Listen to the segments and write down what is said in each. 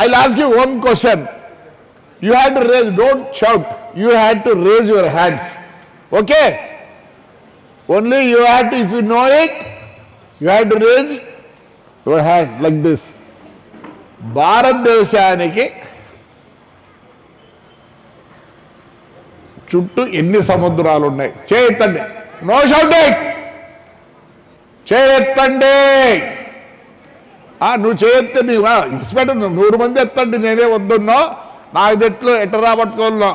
I'll ask you one question. You had to raise, don't shout. You had to raise your hands. Okay? Only you had to, if you know it, you had to raise your hand like this. భారతదేశానికి చుట్టూ ఎన్ని సముద్రాలు ఉన్నాయి చేయెత్తండి no shouting చేయెత్తండి ఆ, నువ్వు చేయెత్తే నీవు inspector నూరు మంది ఎత్తండి నేనే వద్దున్నా. నాకు తెట్లు ఎట్ట రాబట్టుకోను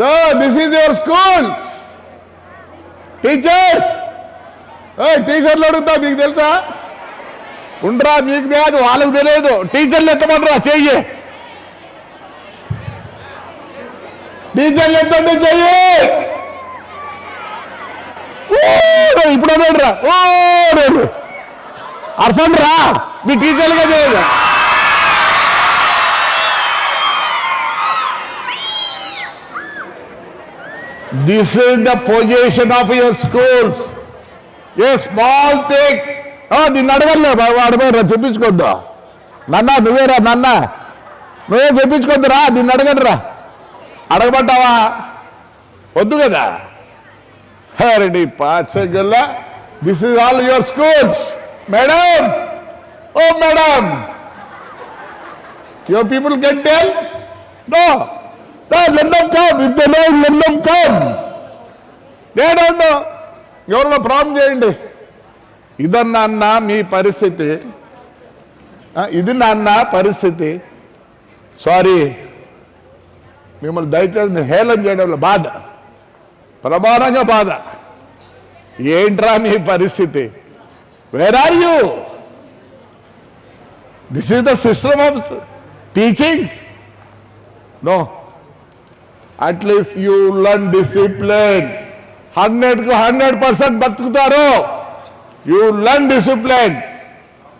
దో this is your schools teachers టీచర్లు అడుగుతా మీకు తెలుసా? ఉండరా మీకు తెలియదు వాళ్ళకి తెలియదు. టీచర్లు ఎత్తమంటారా? చెయ్యి. టీచర్లు ఎత్తండి చెయ్యి. ఇప్పుడు అన్నాడు రా ఓ అర్థం రా. మీ టీచర్లుగా చేయదు this is the position of your schools a small thing నిన్ను అడగలే అడగరా చెప్పించుకోద్దు. నాన్న నువ్వేరా నాన్న. నువ్వే చెప్పించుకోద్దురా నిన్ను అడగను అడగబడ్డావా వద్దు కదా. హరండి పాచగల్ల this is all your schools madam! Oh madam! Your people can tell no let them come if they no let come నేనండు ఎవరిలో ప్రాబ్లం చేయండి. ఇదన్నా మీ పరిస్థితి. ఇది నాన్న పరిస్థితి. సారీ మిమ్మల్ని దయచేసి హేళన చేయడంలో బాధ. ప్రమాణంగా బాధ. ఏంట్రా మీ పరిస్థితి? where are you? This is the system of teaching. No. At least you learn discipline. 100 to 100 percent batukutaro. You learn discipline.